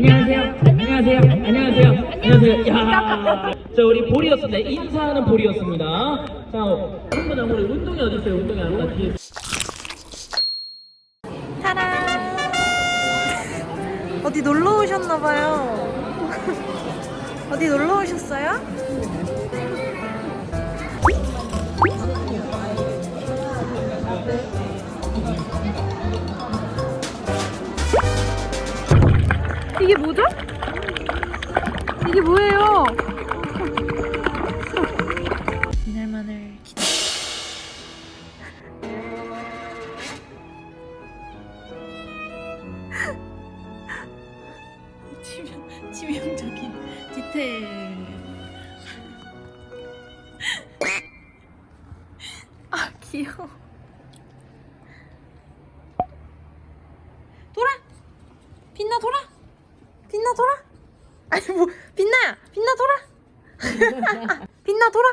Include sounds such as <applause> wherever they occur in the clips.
안녕하세요. 안녕하세요. 안녕하세요. 안녕하세요. 야, 자 우리 볼이었습니다. 인사하는 볼이었습니다. 자, 한번 우리 운동이 어디 있어요? 운동이 아까 뒤에. 어디 놀러 오셨나 봐요. 어디 놀러 오셨어요? 이게 뭐예요? 이날만을 기다. <laughs> 치명, 치명적인 디테일. 아, 귀여워. 돌아! 빛나 돌아! 빛나 돌아! 뭐, 빛나야! 빛나 돌아! <laughs> 빛나 돌아!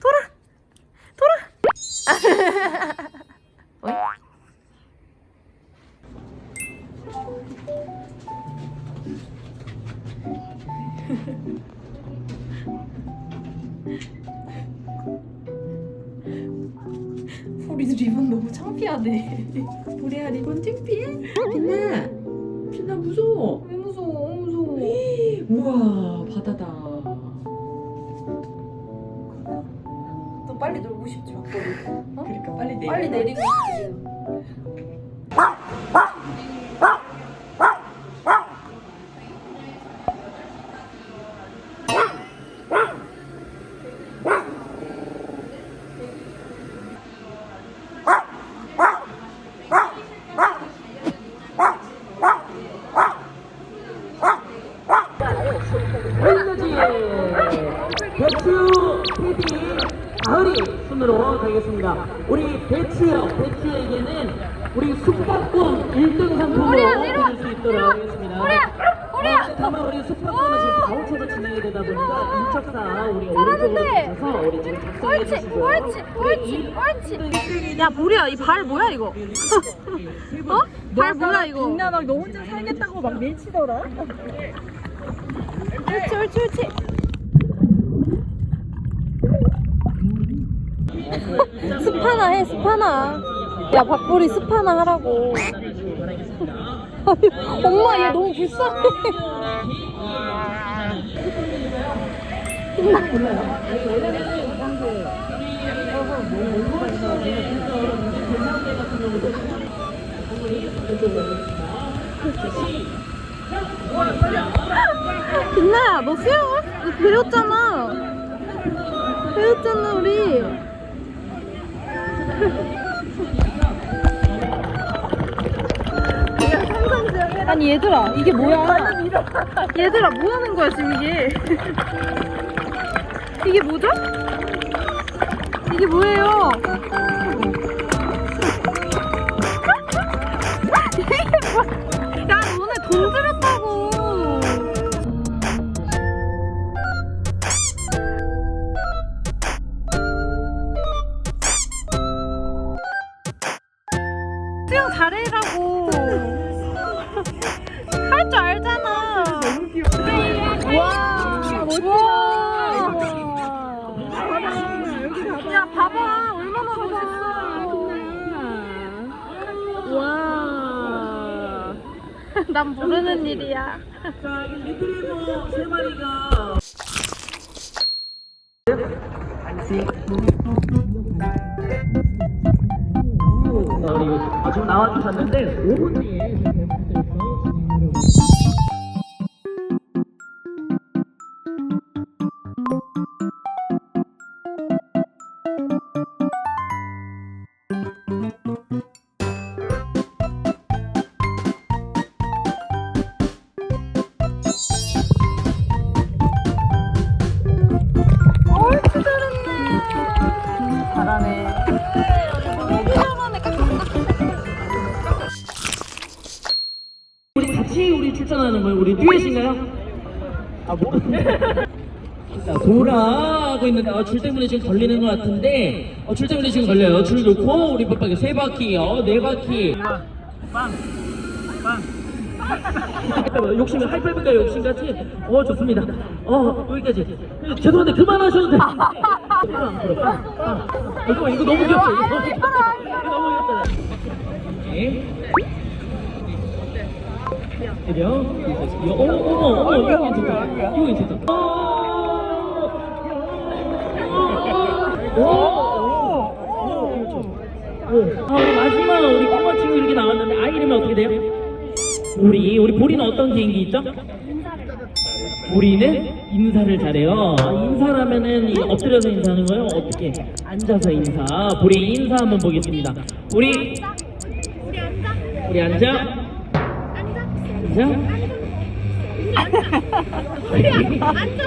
돌아! 돌아! <laughs> 어이? <laughs> 우리 리본 너무 창피하네. 우리야 리본 창피해? 빛나 빛나 무서워? 우와 바다다 너 빨리 놀고 싶지 막걸리. 그러니까 빨리 내려 빨리 내리고 싶지. 배추 PD 가을이 순으로 가겠습니다. 우리 배추요 배추에게는 우리 숙박권 1등 상품으로 드릴 수 있도록 하겠습니다. 어, 다만 우리 숙박권은 지금 바우처로 진행이 되다 보니까 인척사 우리 오른쪽으로 가셔서 우리 지금 작성해 주시고요. 옳지, 옳지, 야 보리야 이 발 뭐야 이거? <laughs> 어? 발 뭐야 이거? 빛나 너 혼자 살겠다고 막 밀치더라 옳지 옳지 옳지. 스파나 해 스파나. 야 박보리 스파나 하라고. 아니, <laughs> 엄마 얘 너무 불쌍해. <laughs> 빛나야 너 수영 너 배웠잖아. 배웠잖아 우리. <laughs> 아니 얘들아 이게 뭐야? 얘들아 뭐 하는 거야 지금 이게? <laughs> 이게 뭐죠? 이게 뭐예요? 난 모르는 일이야. 자, 이 리트리버 세 마리가 아, 지금 나와주셨는데 5분 뒤에 하는 거예요? 우리 듀엣인가요? 아 뭐? 자 돌아하고 있는데 어, 줄 때문에 지금 걸리는 것 같은데 어, 줄 때문에 지금 걸려요 줄 놓고 우리 빡빡이 세 바퀴요 네 바퀴 빵! 빵! 빵! 욕심 하이파이브가 욕심같이 어 좋습니다 어 여기까지 죄송한데 그만하셔도 돼요 빵 불어 빵빵 이거 너무 귀엽죠 이거 너무 귀엽잖아 네. 그래요? 이거 어머 어머 어머 이거 괜찮다 이거 괜찮다 오! 오! 그렇죠. 오. 아, 우리 마지막 우리 꼬마 친구 이렇게 나왔는데 아이 이름이 어떻게 돼요? 우리 우리 보리는 어떤 개인기 있죠? 보리는 인사를 잘해요. 아, 인사라면은 이 엎드려서 인사하는 거예요? 어떻게? 앉아서 인사. 보리 인사 한번 보겠습니다. 우리 우리 앉아. 앉아.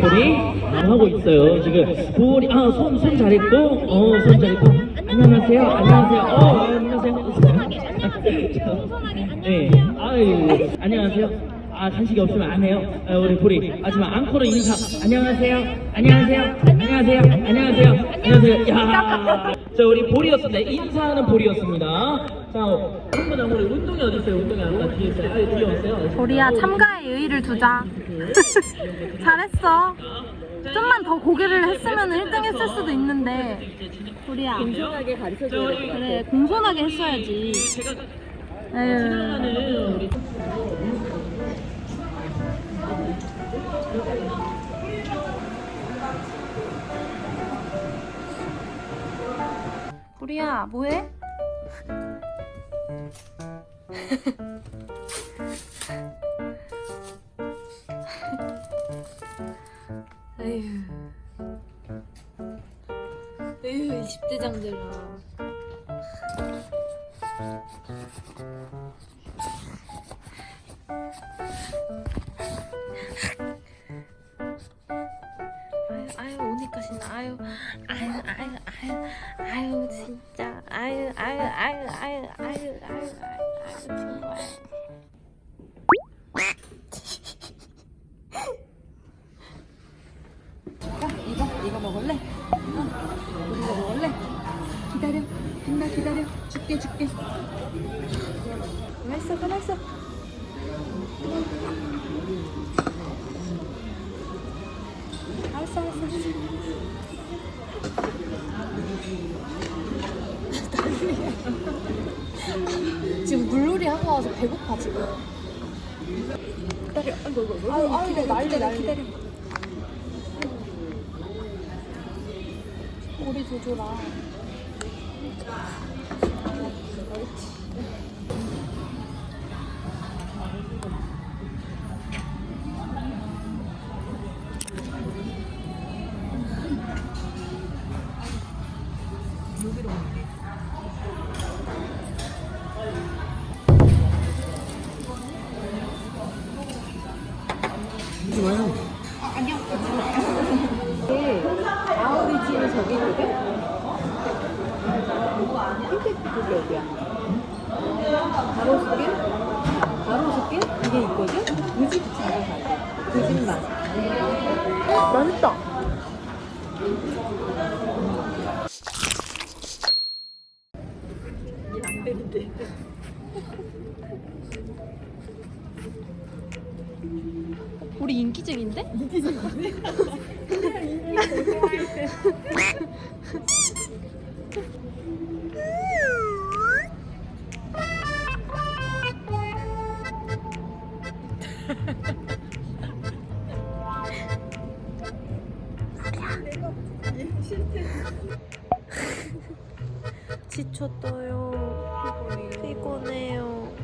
보리 하고 있어요. 지금 보리 아손 손 잘했고 어손 잘했고. 안녕하세요. 안녕하세요. 어 안녕하세요. 네. 아유 안녕하세요. 아 간식이 없으면 안 해요. 아, 우리 보리. 하지만 앙코르 인사. 안녕하세요. 안녕하세요. 안녕하세요. 안녕하세요. 안녕하세요. 야자 우리 보리였습니다. 인사하는 보리였습니다 자 한분 우리 운동이 어디 있어요 운동이 아까 뒤에 있어요 아 뒤에 왔어요 보리야 참가의 의의를 두자. <laughs> 잘했어. 좀만 더 고개를 했으면 1등 했을 수도 있는데. 보리야. 공손하게 가르쳐줘야 될것 같아. 그래 공손하게 했어야지. 에휴. 보리야 뭐해? 에휴 에휴 20대 장들아 아유 오니까 신나 아유 아유 아유 아유 아유 진짜 아유 아유 아유 아유 아유 아유 아유 줄게 줄게. 가만 있어 가만 있어. 알았어 알았어. 지금 물놀이 하고 와서 배고파 지금 기다려. 아이고 아이고 아이고. 아유 기다려 난리 난리. 기다려. 우리 조조라 되는데. 우리 인기쟁인데? <laughs> 지쳤어요. 피곤해요.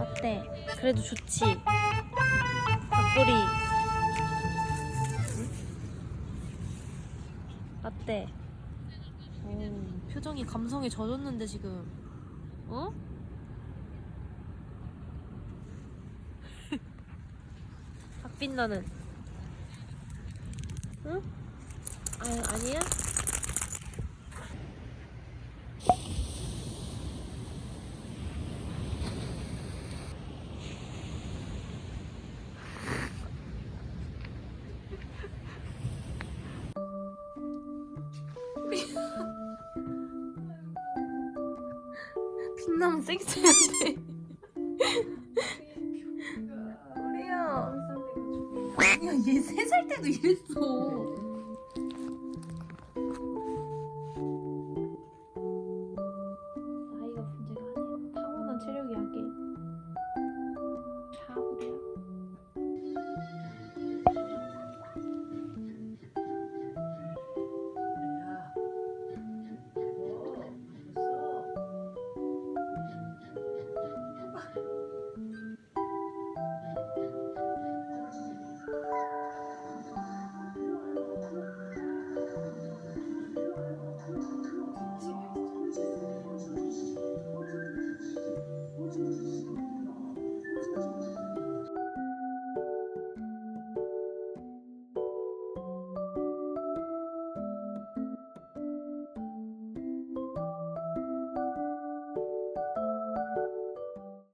어때? 그래도 좋지? 박보리 어때? 오, 표정이 감성에 젖었는데 지금 어? 박빛나는 응? 아유 아니야? <laughs> 빛나면 섹시한데. 우리야. 아니야 얘 세 살 때도 이랬어.